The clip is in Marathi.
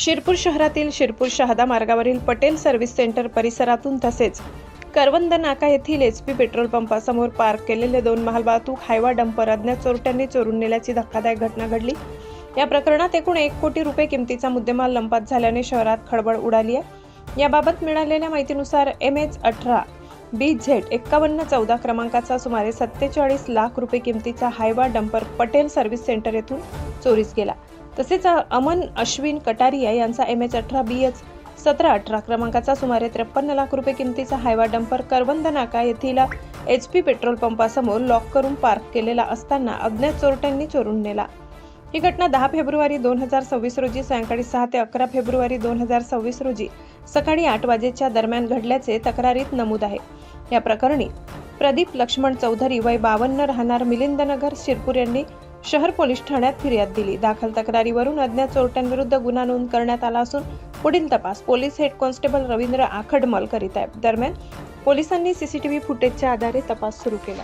शिरपूर शहरातील शिरपूर शहादा मार्गावरील पटेल सर्व्हिस सेंटर परिसरातून तसेच करवंद नाका येथील एच पी पेट्रोल पंपासमोर पार्क केलेले दोन मालवाहतूक हायवा डंपर अज्ञात चोरट्यांनी चोरून नेल्याची धक्कादायक घटना घडली. या प्रकरणात एकूण एक कोटी रुपये किमतीचा मुद्देमाल लंपात झाल्याने शहरात खळबळ उडाली आहे. याबाबत मिळालेल्या माहितीनुसार एम एच अठरा बी झेड एक्कावन्न चौदा क्रमांकाचा सुमारे सत्तेचाळीस लाख रुपये किमतीचा Hyva dumper Patel service centre येथून चोरीस गेला. तसेच अमन अश्विन कटारिया यांचा एम एच अठरा बी एच सतरा अठरा क्रमांकाचा सुमारे त्रेपन्न लाख रुपये किमतीचा हायवा डंपर करवंद नाका येथील एच पी पेट्रोल पंपासमोर लॉक करून पार्क केलेला असताना अज्ञात चोरट्यांनी चोरून नेला. ही घटना दहा फेब्रुवारी दोन हजार सव्वीस रोजी सायंकाळी सहा ते अकरा फेब्रुवारी दोन हजार सव्वीस रोजी सकाळी आठ वाजेच्या दरम्यान घडल्याचे तक्रारीत नमूद आहे. या प्रकरणी प्रदीप लक्ष्मण चौधरी वय बावन्न राहणार मिलिंदनगर शिरपूर यांनी शहर पोलीस ठाण्यात फिर्याद दिली. दाखल तक्रारीवरून अज्ञात चोरट्यांविरुद्ध गुन्हा नोंद करण्यात आला असून पुढील तपास police head constable Ravindra Akhadmal करीत आहेत. दरम्यान पोलिसांनी सीसीटीव्ही फुटेजच्या आधारे तपास सुरू केला.